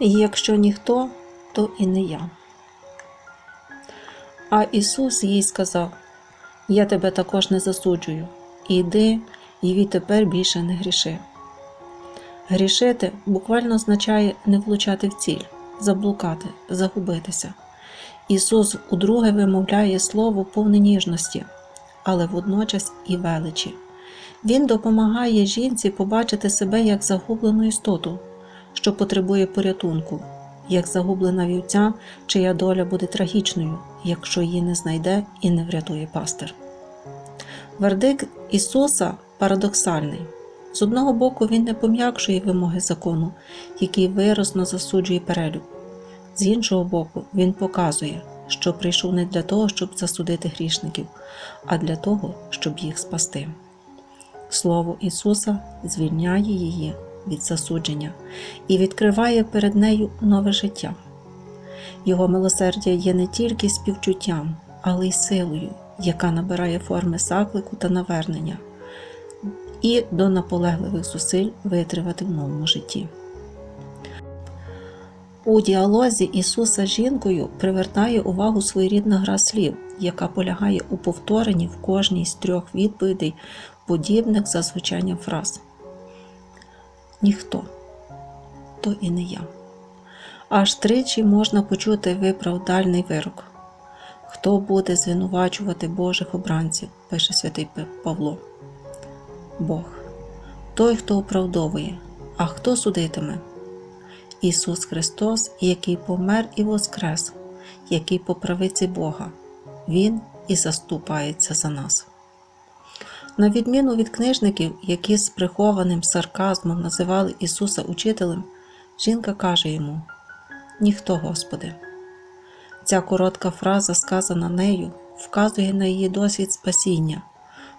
І якщо ніхто, то і не я. А Ісус їй сказав: Я тебе також не засуджую. Іди і відтепер більше не гріши. Грішити буквально означає не влучати в ціль, заблукати, загубитися. Ісус удруге вимовляє слово повне ніжності, але водночас і величі. Він допомагає жінці побачити себе як загублену істоту, що потребує порятунку, як загублена вівця, чия доля буде трагічною, якщо її не знайде і не врятує пастир. Вердикт Ісуса парадоксальний. З одного боку, Він не пом'якшує вимоги закону, який виразно засуджує перелюб. З іншого боку, Він показує, що прийшов не для того, щоб засудити грішників, а для того, щоб їх спасти. Слово Ісуса звільняє її від засудження і відкриває перед нею нове життя. Його милосердя є не тільки співчуттям, але й силою, яка набирає форми заклику та навернення, і до наполегливих зусиль витривати в новому житті. У діалозі Ісуса з жінкою привертає увагу своєрідна гра слів, яка полягає у повторенні в кожній з трьох відповідей, подібних за звучанням фраз. Ніхто, то і не я. Аж тричі можна почути виправдальний вирок. Хто буде звинувачувати Божих обранців, пише святий Павло. Бог, той, хто оправдовує, а хто судитиме? Ісус Христос, який помер і воскрес, який по правиці Бога, Він і заступається за нас. На відміну від книжників, які з прихованим сарказмом називали Ісуса учителем, жінка каже йому: Ніхто, Господи. Ця коротка фраза, сказана нею, вказує на її досвід спасіння,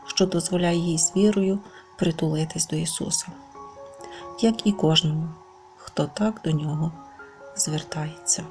що дозволяє їй з вірою притулитись до Ісуса, як і кожному, хто так до нього звертається.